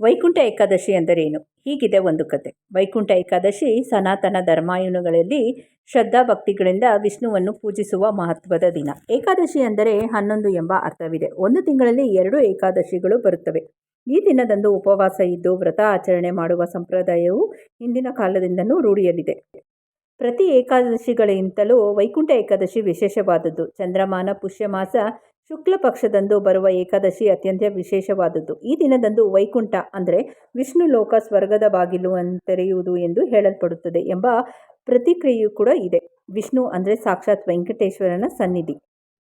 ವೈಕುಂಠ ಏಕಾದಶಿ ಎಂದರೇನು? ಹೀಗಿದೆ ಒಂದು ಕತೆ. ವೈಕುಂಠ ಏಕಾದಶಿ ಸನಾತನ ಧರ್ಮಾಯಣಗಳಲ್ಲಿ ಶ್ರದ್ಧಾ ಭಕ್ತಿಗಳಿಂದ ವಿಷ್ಣುವನ್ನು ಪೂಜಿಸುವ ಮಹತ್ವದ ದಿನ. ಏಕಾದಶಿ ಅಂದರೆ ಹನ್ನೊಂದು ಎಂಬ ಅರ್ಥವಿದೆ. ಒಂದು ತಿಂಗಳಲ್ಲಿ ಎರಡು ಏಕಾದಶಿಗಳು ಬರುತ್ತವೆ. ಈ ದಿನದಂದು ಉಪವಾಸ ಇದ್ದು ವ್ರತ ಆಚರಣೆ ಮಾಡುವ ಸಂಪ್ರದಾಯವು ಹಿಂದಿನ ಕಾಲದಿಂದಲೂ ರೂಢಿಯಲ್ಲಿದೆ. ಪ್ರತಿ ಏಕಾದಶಿಗಳಿಗಿಂತಲೂ ವೈಕುಂಠ ಏಕಾದಶಿ ವಿಶೇಷವಾದದ್ದು. ಚಂದ್ರಮಾನ, ಪುಷ್ಯಮಾಸ ಶುಕ್ಲ ಪಕ್ಷದಂದು ಬರುವ ಏಕಾದಶಿ ಅತ್ಯಂತ ವಿಶೇಷವಾದದ್ದು. ಈ ದಿನದಂದು ವೈಕುಂಠ ಅಂದರೆ ವಿಷ್ಣು ಲೋಕ ಸ್ವರ್ಗದ ಬಾಗಿಲು ತೆರೆಯುವುದು ಎಂದು ಹೇಳಲ್ಪಡುತ್ತದೆ ಎಂಬ ಪ್ರತಿಕ್ರಿಯೆಯೂ ಕೂಡ ಇದೆ. ವಿಷ್ಣು ಅಂದರೆ ಸಾಕ್ಷಾತ್ ವೆಂಕಟೇಶ್ವರನ ಸನ್ನಿಧಿ.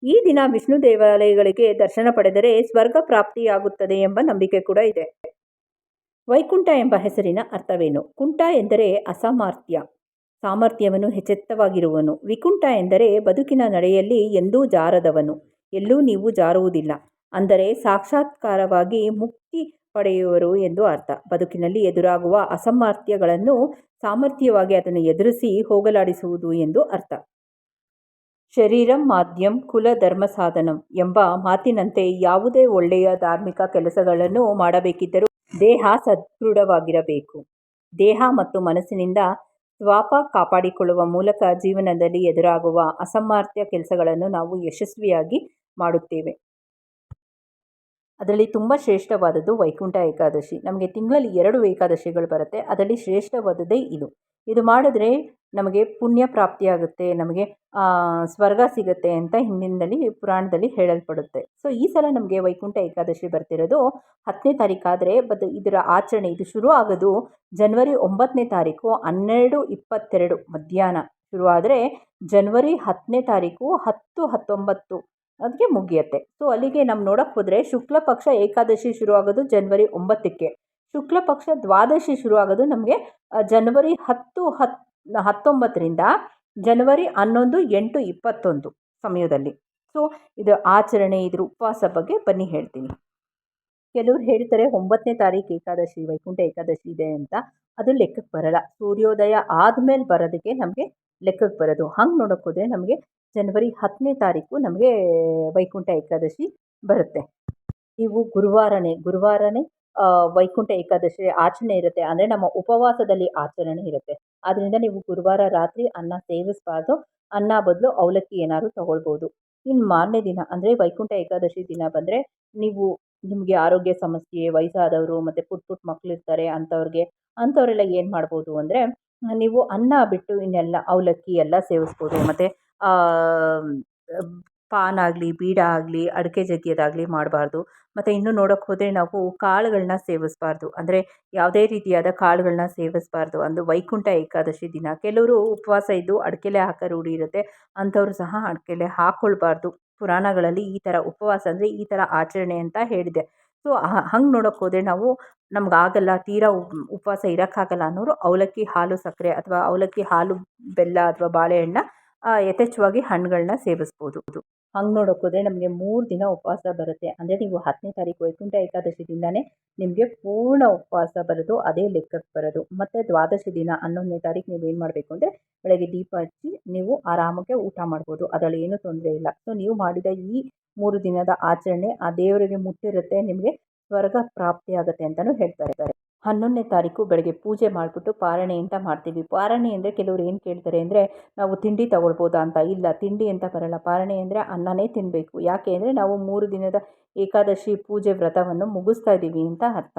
ಈ ದಿನ ವಿಷ್ಣು ದೇವಾಲಯಗಳಿಗೆ ದರ್ಶನ ಪಡೆದರೆ ಸ್ವರ್ಗ ಪ್ರಾಪ್ತಿಯಾಗುತ್ತದೆ ಎಂಬ ನಂಬಿಕೆ ಕೂಡ ಇದೆ. ವೈಕುಂಠ ಎಂಬ ಹೆಸರಿನ ಅರ್ಥವೇನು? ಕುಂಠ ಎಂದರೆ ಅಸಾಮರ್ಥ್ಯ. ಸಾಮರ್ಥ್ಯವನ್ನು ಹೆಚ್ಚೆತ್ತವಾಗಿರುವನು ವಿಕುಂಠ ಎಂದರೆ ಬದುಕಿನ ನಡೆಯಲ್ಲಿ ಎಂದೂ ಜಾರದವನು. ಎಲ್ಲೂ ನೀವು ಜಾರುವುದಿಲ್ಲ. ಅಂದರೆ ಸಾಕ್ಷಾತ್ಕಾರವಾಗಿ ಮುಕ್ತಿ ಪಡೆಯುವರು ಎಂದು ಅರ್ಥ. ಬದುಕಿನಲ್ಲಿ ಎದುರಾಗುವ ಅಸಾಮರ್ಥ್ಯಗಳನ್ನು ಸಾಮರ್ಥ್ಯವಾಗಿ ಅದನ್ನು ಎದುರಿಸಿ ಹೋಗಲಾಡಿಸುವುದು ಎಂದು ಅರ್ಥ. ಶರೀರಂ ಮಾಧ್ಯಂ ಕುಲ ಧರ್ಮ ಸಾಧನಂ ಎಂಬ ಮಾತಿನಂತೆ ಯಾವುದೇ ಒಳ್ಳೆಯ ಧಾರ್ಮಿಕ ಕೆಲಸಗಳನ್ನು ಮಾಡಬೇಕಿದ್ದರೂ ದೇಹ ಸದೃಢವಾಗಿರಬೇಕು. ದೇಹ ಮತ್ತು ಮನಸ್ಸಿನಿಂದ ಸ್ವಾಪ ಕಾಪಾಡಿಕೊಳ್ಳುವ ಮೂಲಕ ಜೀವನದಲ್ಲಿ ಎದುರಾಗುವ ಅಸಾಮರ್ಥ್ಯ ಕೆಲಸಗಳನ್ನು ನಾವು ಯಶಸ್ವಿಯಾಗಿ ಮಾಡುತ್ತೇವೆ. ಅದರಲ್ಲಿ ತುಂಬ ಶ್ರೇಷ್ಠವಾದದ್ದು ವೈಕುಂಠ ಏಕಾದಶಿ. ನಮಗೆ ತಿಂಗಳಲ್ಲಿ ಎರಡು ಏಕಾದಶಿಗಳು ಬರುತ್ತೆ. ಅದರಲ್ಲಿ ಶ್ರೇಷ್ಠವಾದದ್ದೇ ಇದು. ಇದು ಮಾಡಿದ್ರೆ ನಮಗೆ ಪುಣ್ಯ ಪ್ರಾಪ್ತಿಯಾಗುತ್ತೆ, ನಮಗೆ ಸ್ವರ್ಗ ಸಿಗುತ್ತೆ ಅಂತ ಹಿಂದಿನಲ್ಲಿ ಪುರಾಣದಲ್ಲಿ ಹೇಳಲ್ಪಡುತ್ತೆ. ಸೊ ಈ ಸಲ ನಮಗೆ ವೈಕುಂಠ ಏಕಾದಶಿ ಬರ್ತಿರೋದು ಹತ್ತನೇ ತಾರೀಕಾದರೆ ಬಟ್ ಇದರ ಆಚರಣೆ, ಇದು ಶುರು ಆಗೋದು ಜನ್ವರಿ ಒಂಬತ್ತನೇ ತಾರೀಕು ಹನ್ನೆರಡು ಇಪ್ಪತ್ತೆರಡು ಮಧ್ಯಾಹ್ನ ಶುರುವಾದರೆ, ಜನ್ವರಿ ಹತ್ತನೇ ತಾರೀಕು ಹತ್ತು ಹತ್ತೊಂಬತ್ತು ಅದಕ್ಕೆ ಮುಗಿಯುತ್ತೆ. ಸೊ ಅಲ್ಲಿಗೆ ನಮ್ಮ ನೋಡೋಕ್ಕೆ ಹೋದರೆ ಶುಕ್ಲ ಪಕ್ಷ ಏಕಾದಶಿ ಶುರುವಾಗೋದು ಜನ್ವರಿ ಒಂಬತ್ತಕ್ಕೆ. ಶುಕ್ಲ ಪಕ್ಷ ದ್ವಾದಶಿ ಶುರುವಾಗೋದು ನಮಗೆ ಜನವರಿ ಹತ್ತು, ಹತ್ ಹತ್ತೊಂಬತ್ತರಿಂದ ಜನವರಿ ಹನ್ನೊಂದು, ಎಂಟು, ಇಪ್ಪತ್ತೊಂದು ಸಮಯದಲ್ಲಿ. ಸೊ ಇದು ಆಚರಣೆ, ಇದ್ರ ಉಪವಾಸ ಬಗ್ಗೆ ಬನ್ನಿ ಹೇಳ್ತೀನಿ. ಕೆಲವ್ರು ಹೇಳ್ತಾರೆ ಒಂಬತ್ತನೇ ತಾರೀಕು ಏಕಾದಶಿ, ವೈಕುಂಠ ಏಕಾದಶಿ ಇದೆ ಅಂತ. ಅದು ಲೆಕ್ಕಕ್ಕೆ ಬರಲ್ಲ. ಸೂರ್ಯೋದಯ ಆದಮೇಲೆ ಬರೋದಕ್ಕೆ ನಮಗೆ ಲೆಕ್ಕಕ್ಕೆ ಬರೋದು. ಹಂಗೆ ನೋಡೋಕ್ಕೋದ್ರೆ ನಮಗೆ ಜನವರಿ ಹತ್ತನೇ ತಾರೀಕು ನಮಗೆ ವೈಕುಂಠ ಏಕಾದಶಿ ಬರುತ್ತೆ. ನೀವು ಗುರುವಾರನೇ ಗುರುವಾರನೇ ವೈಕುಂಠ ಏಕಾದಶಿ ಆಚರಣೆ ಇರುತ್ತೆ. ಅಂದರೆ ನಮ್ಮ ಉಪವಾಸದಲ್ಲಿ ಆಚರಣೆ ಇರುತ್ತೆ. ಆದ್ದರಿಂದ ನೀವು ಗುರುವಾರ ರಾತ್ರಿ ಅನ್ನ ಸೇವಿಸಬಾರ್ದು. ಅನ್ನ ಬದಲು ಅವಲಕ್ಕಿ ಏನಾದರೂ ತಗೊಳ್ಬೋದು. ಇನ್ನು ಮಾರನೇ ದಿನ ಅಂದರೆ ವೈಕುಂಠ ಏಕಾದಶಿ ದಿನ ಬಂದರೆ ನೀವು ನಿಮಗೆ ಆರೋಗ್ಯ ಸಮಸ್ಯೆ, ವಯಸ್ಸಾದವರು ಮತ್ತು ಪುಟ್ ಪುಟ್ಟ ಮಕ್ಕಳಿರ್ತಾರೆ ಅಂಥವ್ರಿಗೆ ಅಂಥವರೆಲ್ಲ ಏನು ಮಾಡ್ಬೋದು ಅಂದರೆ, ನೀವು ಅನ್ನ ಬಿಟ್ಟು ಇನ್ನೆಲ್ಲ ಅವಲಕ್ಕಿ ಎಲ್ಲ ಸೇವಿಸ್ಬೋದು. ಮತ್ತು ಪಾನ್ ಆಗಲಿ, ಬೀಡ ಆಗಲಿ, ಅಡಿಕೆ ಜಗಿಯೋದಾಗಲಿ ಮಾಡಬಾರ್ದು. ಮತ್ತು ಇನ್ನೂ ನೋಡೋಕ್ಕೆ ಹೋದರೆ ನಾವು ಕಾಳುಗಳನ್ನ ಸೇವಿಸ್ಬಾರ್ದು. ಅಂದರೆ ಯಾವುದೇ ರೀತಿಯಾದ ಕಾಳುಗಳನ್ನ ಸೇವಿಸ್ಬಾರ್ದು. ಅಂದು ವೈಕುಂಠ ಏಕಾದಶಿ ದಿನ. ಕೆಲವರು ಉಪವಾಸ ಇದ್ದು ಅಡಿಕೆಲೆ ಹಾಕೋ ರೂಢಿ ಇರುತ್ತೆ. ಅಂಥವ್ರು ಸಹ ಅಡಿಕೆಲೆ ಹಾಕ್ಕೊಳ್ಬಾರ್ದು ಪುರಾಣಗಳಲ್ಲಿ ಈ ಥರ ಉಪವಾಸ ಅಂದರೆ ಈ ಥರ ಆಚರಣೆ ಅಂತ ಹೇಳಿದೆ. ಸೊ ಹಂಗೆ ನೋಡೋಕ್ಕೆ ಹೋದರೆ ನಾವು ನಮಗಾಗಲ್ಲ, ತೀರಾ ಉಪವಾಸ ಇರೋಕ್ಕಾಗಲ್ಲ ಅನ್ನೋರು ಅವಲಕ್ಕಿ ಹಾಲು ಸಕ್ಕರೆ ಅಥವಾ ಅವಲಕ್ಕಿ ಹಾಲು ಬೆಲ್ಲ ಅಥವಾ ಬಾಳೆಹಣ್ಣನ್ನ ಯಥೇಚ್ಛವಾಗಿ ಹಣ್ಣುಗಳನ್ನ ಸೇವಿಸ್ಬೋದು. ಹಂಗೆ ನೋಡೋಕ್ಕೋದ್ರೆ ನಮಗೆ ಮೂರು ದಿನ ಉಪವಾಸ ಬರುತ್ತೆ. ಅಂದರೆ ನೀವು ಹತ್ತನೇ ತಾರೀಕು ವೈಕುಂಠ ಏಕಾದಶಿದಿಂದನೇ ನಿಮಗೆ ಪೂರ್ಣ ಉಪವಾಸ ಬರೋದು, ಅದೇ ಲೆಕ್ಕಕ್ಕೆ ಬರೋದು. ಮತ್ತು ದ್ವಾದಶಿ ದಿನ ಹನ್ನೊಂದನೇ ತಾರೀಕು ನೀವು ಏನು ಮಾಡಬೇಕು ಅಂದರೆ ಬೆಳಗ್ಗೆ ದೀಪ ಹಚ್ಚಿ ನೀವು ಆರಾಮಾಗೆ ಊಟ ಮಾಡ್ಬೋದು. ಅದರಲ್ಲಿ ಏನೂ ತೊಂದರೆ ಇಲ್ಲ. ಸೊ ನೀವು ಮಾಡಿದ ಈ ಮೂರು ದಿನದ ಆಚರಣೆ ಆ ದೇವರಿಗೆ ಮುಟ್ಟಿರುತ್ತೆ, ನಿಮಗೆ ಸ್ವರ್ಗ ಪ್ರಾಪ್ತಿಯಾಗುತ್ತೆ ಅಂತಲೂ ಹೇಳ್ತಾ ಇದ್ದಾರೆ. ಹನ್ನೊಂದನೇ ತಾರೀಕು ಬೆಳಗ್ಗೆ ಪೂಜೆ ಮಾಡಿಬಿಟ್ಟು ಪಾರಣೆ ಅಂತ ಮಾಡ್ತೀವಿ. ಪಾರಣೆ ಅಂದರೆ ಕೆಲವರು ಏನು ಕೇಳ್ತಾರೆ ಅಂದರೆ ನಾವು ತಿಂಡಿ ತಗೊಳ್ಬೋದಾ ಅಂತ. ಇಲ್ಲ, ತಿಂಡಿ ಅಂತ ಬರಲ್ಲ. ಪಾರಣೆ ಅಂದರೆ ಅನ್ನನೇ ತಿನ್ನಬೇಕು ಯಾಕೆ ಅಂದರೆ ನಾವು ಮೂರು ದಿನದ ಏಕಾದಶಿ ಪೂಜೆ ವ್ರತವನ್ನು ಮುಗಿಸ್ತಾ ಇದ್ದೀವಿ ಅಂತ ಅರ್ಥ.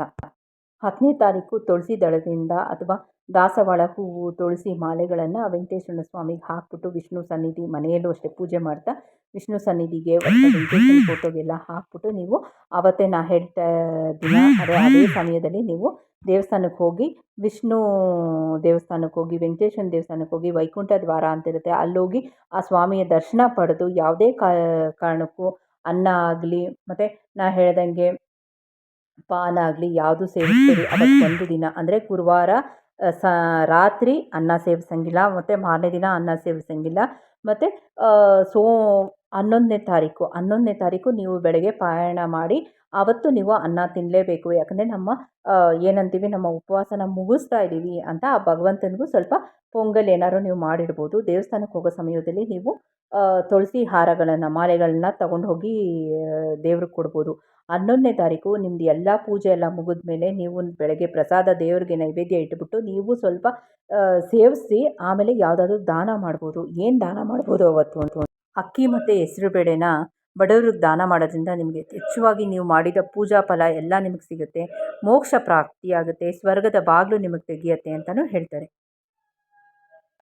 ಹತ್ತನೇ ತಾರೀಕು ತುಳಸಿ ದಳದಿಂದ ಅಥವಾ ದಾಸವಾಳ ಹೂವು ತುಳಸಿ ಮಾಲೆಗಳನ್ನು ವೆಂಕಟೇಶ್ವರ ಸ್ವಾಮಿಗೆ ಹಾಕ್ಬಿಟ್ಟು ವಿಷ್ಣು ಸನ್ನಿಧಿ ಮನೆಯಲ್ಲೂ ಅಷ್ಟೇ ಪೂಜೆ ಮಾಡ್ತಾ ವಿಷ್ಣು ಸನ್ನಿಧಿಗೆ ವೆಂಕಟೇಶ್ವರನ ಫೋಟೋಗೆಲ್ಲ ಹಾಕ್ಬಿಟ್ಟು ನೀವು ಆವತ್ತೇ ನಾ ಹೇಳ್ತಾ ದಿನ ಅದೇ ಅದೇ ಸಮಯದಲ್ಲಿ ನೀವು ದೇವಸ್ಥಾನಕ್ಕೆ ಹೋಗಿ ವಿಷ್ಣು ದೇವಸ್ಥಾನಕ್ಕೆ ಹೋಗಿ ವೆಂಕಟೇಶ್ವರ ದೇವಸ್ಥಾನಕ್ಕೆ ಹೋಗಿ ವೈಕುಂಠ ದ್ವಾರ ಅಂತಿರುತ್ತೆ ಅಲ್ಲೋಗಿ ಆ ಸ್ವಾಮಿಯ ದರ್ಶನ ಪಡೆದು ಯಾವುದೇ ಕಾರಣಕ್ಕೂ ಅನ್ನ ಆಗಲಿ ಮತ್ತು ನಾ ಹೇಳ್ದಂಗೆ ಪಾನ ಆಗಲಿ ಯಾವುದು ಸೇವಿಸ್ತೀರಿ ಅವತ್ತು ಒಂದು ದಿನ ಅಂದರೆ ಗುರುವಾರ ಸ ರಾತ್ರಿ ಅನ್ನ ಸೇವಿಸೋಂಗಿಲ್ಲ ಮತ್ತು ಮಾರನೇ ದಿನ ಅನ್ನ ಸೇವಿಸೋಂಗಿಲ್ಲ ಮತ್ತು ಸೋ ಹನ್ನೊಂದನೇ ತಾರೀಕು. ಹನ್ನೊಂದನೇ ತಾರೀಕು ನೀವು ಬೆಳಗ್ಗೆ ಪಾರಾಯಣ ಮಾಡಿ ಆವತ್ತು ನೀವು ಅನ್ನ ತಿನ್ನಲೇಬೇಕು ಯಾಕಂದರೆ ನಮ್ಮ ಏನಂತೀವಿ, ನಮ್ಮ ಉಪವಾಸನ ಮುಗಿಸ್ತಾ ಇದ್ದೀವಿ ಅಂತ ಆ ಭಗವಂತನಿಗೂ ಸ್ವಲ್ಪ ಪೊಂಗಲ್ ಏನಾದ್ರು ನೀವು ಮಾಡಿಡ್ಬೋದು. ದೇವಸ್ಥಾನಕ್ಕೆ ಹೋಗೋ ಸಮಯದಲ್ಲಿ ನೀವು ತುಳಸಿ ಹಾರಗಳನ್ನು, ಮಾಲೆಗಳನ್ನ ತಗೊಂಡು ಹೋಗಿ ದೇವ್ರಿಗೆ ಕೊಡ್ಬೋದು. ಹನ್ನೊಂದನೇ ತಾರೀಕು ನಿಮ್ಮದು ಎಲ್ಲ ಪೂಜೆ ಎಲ್ಲ ಮುಗಿದ ಮೇಲೆ ನೀವು ಬೆಳಗ್ಗೆ ಪ್ರಸಾದ ದೇವರಿಗೆ ನೈವೇದ್ಯ ಇಟ್ಬಿಟ್ಟು ನೀವು ಸ್ವಲ್ಪ ಸೇವಿಸಿ ಆಮೇಲೆ ಯಾವುದಾದ್ರೂ ದಾನ ಮಾಡ್ಬೋದು. ಏನು ದಾನ ಮಾಡ್ಬೋದು ಅವತ್ತು ಅಕ್ಕಿ ಮತ್ತು ಹೆಸ್ರುಬೇಳೆನ ಬಡವ್ರಿಗೆ ದಾನ ಮಾಡೋದ್ರಿಂದ ನಿಮಗೆ ಯಥೇಚ್ಛವಾಗಿ ನೀವು ಮಾಡಿದ ಪೂಜಾ ಫಲ ಎಲ್ಲ ನಿಮಗೆ ಸಿಗುತ್ತೆ. ಮೋಕ್ಷ ಪ್ರಾಪ್ತಿಯಾಗುತ್ತೆ. ಸ್ವರ್ಗದ ಬಾಗಿಲು ನಿಮಗೆ ತೆಗೆಯುತ್ತೆ ಅಂತಲೂ ಹೇಳ್ತಾರೆ.